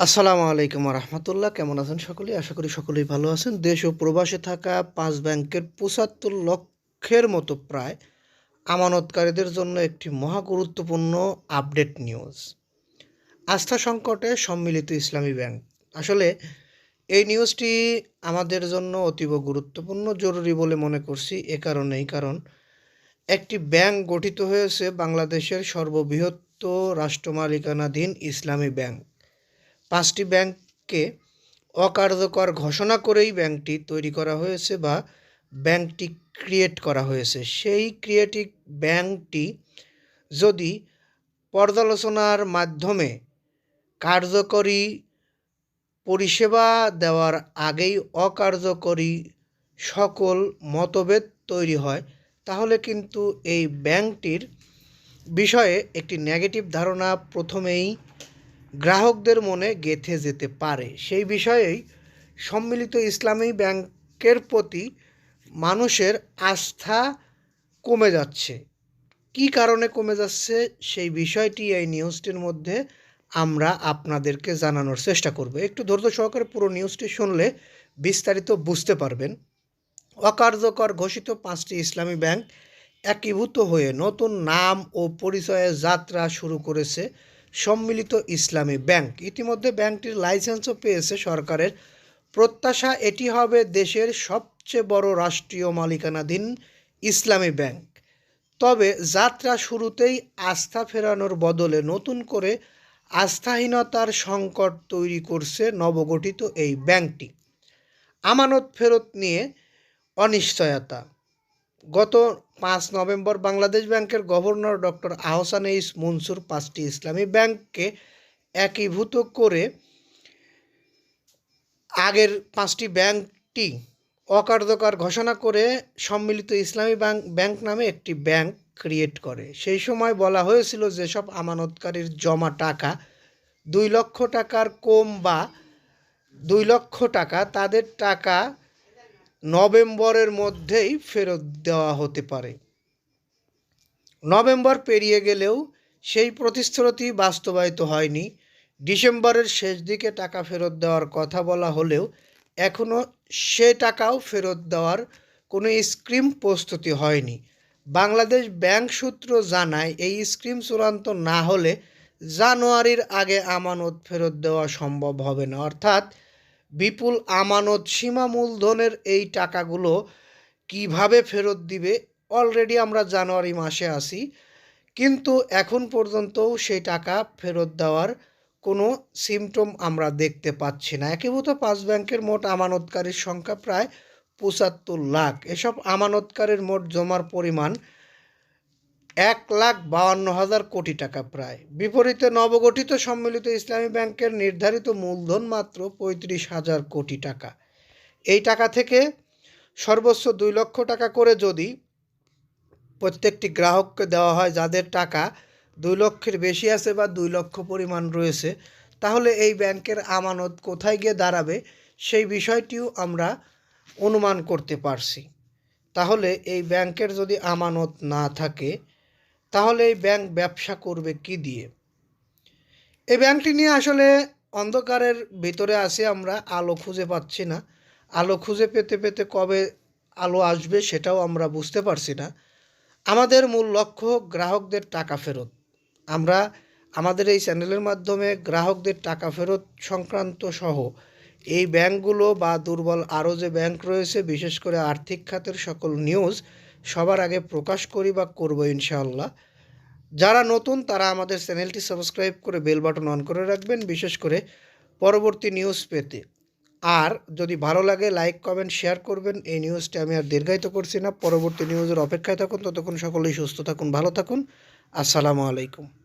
আসসালামু আলাইকুম রহমতুল্লাহ কেমন আছেন সকলেই? আশা করি সকলেই ভালো আছেন। দেশ ও প্রবাসে থাকা পাঁচ ব্যাংকের পঁচাত্তর লক্ষের মতো প্রায় আমানতকারীদের জন্য একটি মহা গুরুত্বপূর্ণ আপডেট নিউজ। আস্থা সংকটে সম্মিলিত ইসলামী ব্যাংক। আসলে এই নিউজটি আমাদের জন্য অতীব গুরুত্বপূর্ণ, জরুরি বলে মনে করছি। এ কারণেই কারণ, একটি ব্যাংক গঠিত হয়েছে বাংলাদেশের সর্ববৃহৎ রাষ্ট্রমালিকানাধীন ইসলামী ব্যাংক। পাঁচটি ব্যাংককে অকার্যকর ঘোষণা করেই ব্যাংকটি তৈরি করা হয়েছে বা ব্যাংকটি ক্রিয়েট করা হয়েছে। সেই ক্রিয়েটিভ ব্যাংকটি যদি পর্যালোচনার মাধ্যমে কার্যকরী পরিষেবা দেওয়ার আগেই অকার্যকরী সকল মতভেদ তৈরি হয়, তাহলে কিন্তু এই ব্যাংকটির বিষয়ে একটি নেগেটিভ ধারণা প্রথমেই গ্রাহকদের মনে গেঁথে যেতে পারে। সেই বিষয়েই সম্মিলিত ইসলামী ব্যাংকের প্রতি মানুষের আস্থা কমে যাচ্ছে। কি কারণে কমে যাচ্ছে সেই বিষয়টি এই নিউজটির মধ্যে আমরা আপনাদেরকে জানানোর চেষ্টা করব। একটু ধৈর্য সহকারে পুরো নিউজটি শুনলে বিস্তারিত বুঝতে পারবেন। অকার্যকর ঘোষিত পাঁচটি ইসলামী ব্যাংক একীভূত হয়ে নতুন নাম ও পরিচয়ের যাত্রা শুরু করেছে সম্মিলিত ইসলামী ব্যাংক। ইতিমধ্যে ব্যাংকটির লাইসেন্সও পেয়েছে সরকারের। প্রত্যাশা এটি হবে দেশের সবচেয়ে বড় রাষ্ট্রীয় মালিকানাধীন ইসলামী ব্যাংক। তবে যাত্রা শুরুতেই আস্থা ফেরানোর বদলে নতুন করে আস্থাহীনতার সংকট তৈরি করছে নবগঠিত এই ব্যাংকটি। আমানত ফেরত নিয়ে অনিশ্চয়তা। গত পাঁচ নভেম্বর বাংলাদেশ ব্যাংকের governor doctor Ahsan H Mansur পাঁচটি ইসলামী ব্যাংককে একীভূত করে আগের পাঁচটি ব্যাংকটি অকার্যকর ঘোষণা করে সম্মিলিত ইসলামী ব্যাংক ব্যাংক নামে একটি ব্যাংক ক্রিয়েট করে। সেই সময় বলা হয়েছিল যেসব আমানতকারীর জমা টাকা দুই লক্ষ টাকার কম বা দুই লক্ষ টাকা, তাদের টাকা নভেম্বরের মধ্যেই ফেরত দেওয়া হতে পারে। নভেম্বর পেরিয়ে গেলেও সেই প্রতিশ্রুতি বাস্তবায়িত হয়নি। ডিসেম্বরের শেষ দিকে টাকা ফেরত দেওয়ার কথা বলা হলেও এখনও সে টাকাও ফেরত দেওয়ার কোনো স্কিম প্রস্তুতি হয়নি। বাংলাদেশ ব্যাংক সূত্র জানায়, এই স্কিম চূড়ান্ত না হলে জানুয়ারির আগে আমানত ফেরত দেওয়া সম্ভব হবে না। অর্থাৎ বিপুল আমানত সীমা মূলধনের এই টাকাগুলো কীভাবে ফেরত দিবে? অলরেডি আমরা জানুয়ারি মাসে আসি কিন্তু এখন পর্যন্তও সেই টাকা ফেরত দেওয়ার কোনো সিমটম আমরা দেখতে পাচ্ছি না। একীভূত পাঁচ ব্যাংকের মোট আমানতকারীর সংখ্যা প্রায় পঁচাত্তর লাখ। এসব আমানতকারীর মোট জমার পরিমাণ এক লাখ বাউান্ন হাজার কোটি টাকা প্রায়। বিপরীতে নবগঠিত সম্মিলিত ইসলামী ব্যাংকের নির্ধারিত মূলধন মাত্র পঁয়ত্রিশ হাজার কোটি টাকা। এই টাকা থেকে সর্বোচ্চ দুই লক্ষ টাকা করে যদি প্রত্যেকটি গ্রাহককে দেওয়া হয় যাদের টাকা দুই লক্ষের বেশি আছে বা দুই লক্ষ পরিমাণ রয়েছে, তাহলে এই ব্যাংকের আমানত কোথায় গিয়ে দাঁড়াবে সেই বিষয়টিও আমরা অনুমান করতে পারছি। তাহলে এই ব্যাংকের যদি আমানত না থাকে তাহলে এই ব্যাংক ব্যবসা করবে কি দিয়ে? এই ব্যাংকটি নিয়ে আসলে অন্ধকারের ভিতরে আছে আমরা, আলো খুঁজে পাচ্ছি না। আলো খুঁজে পেতে পেতে কবে আলো আসবে সেটাও আমরা বুঝতে পারছি না। আমাদের মূল লক্ষ্য গ্রাহকদের টাকা ফেরত। আমরা আমাদের এই চ্যানেলের মাধ্যমে গ্রাহকদের টাকা ফেরত সংক্রান্ত সহ এই ব্যাংকগুলো বা দুর্বল আরও যে ব্যাংক রয়েছে, বিশেষ করে আর্থিক খাতের সকল নিউজ সবার আগে প্রকাশ করি বা করব ইনশাআল্লাহ। যারা নতুন, তারা আমাদের চ্যানেলটি সাবস্ক্রাইব করে বেল বাটন অন করে রাখবেন, বিশেষ করে পরবর্তী নিউজ পেতে। আর যদি ভালো লাগে, লাইক, কমেন্ট, শেয়ার করবেন। এই নিউজটি আমি আর দীর্ঘায়িত করছি না। পরবর্তী নিউজের অপেক্ষায় থাকুন। ততক্ষণ সকলেই সুস্থ থাকুন, ভালো থাকুন। আসসালামু আলাইকুম।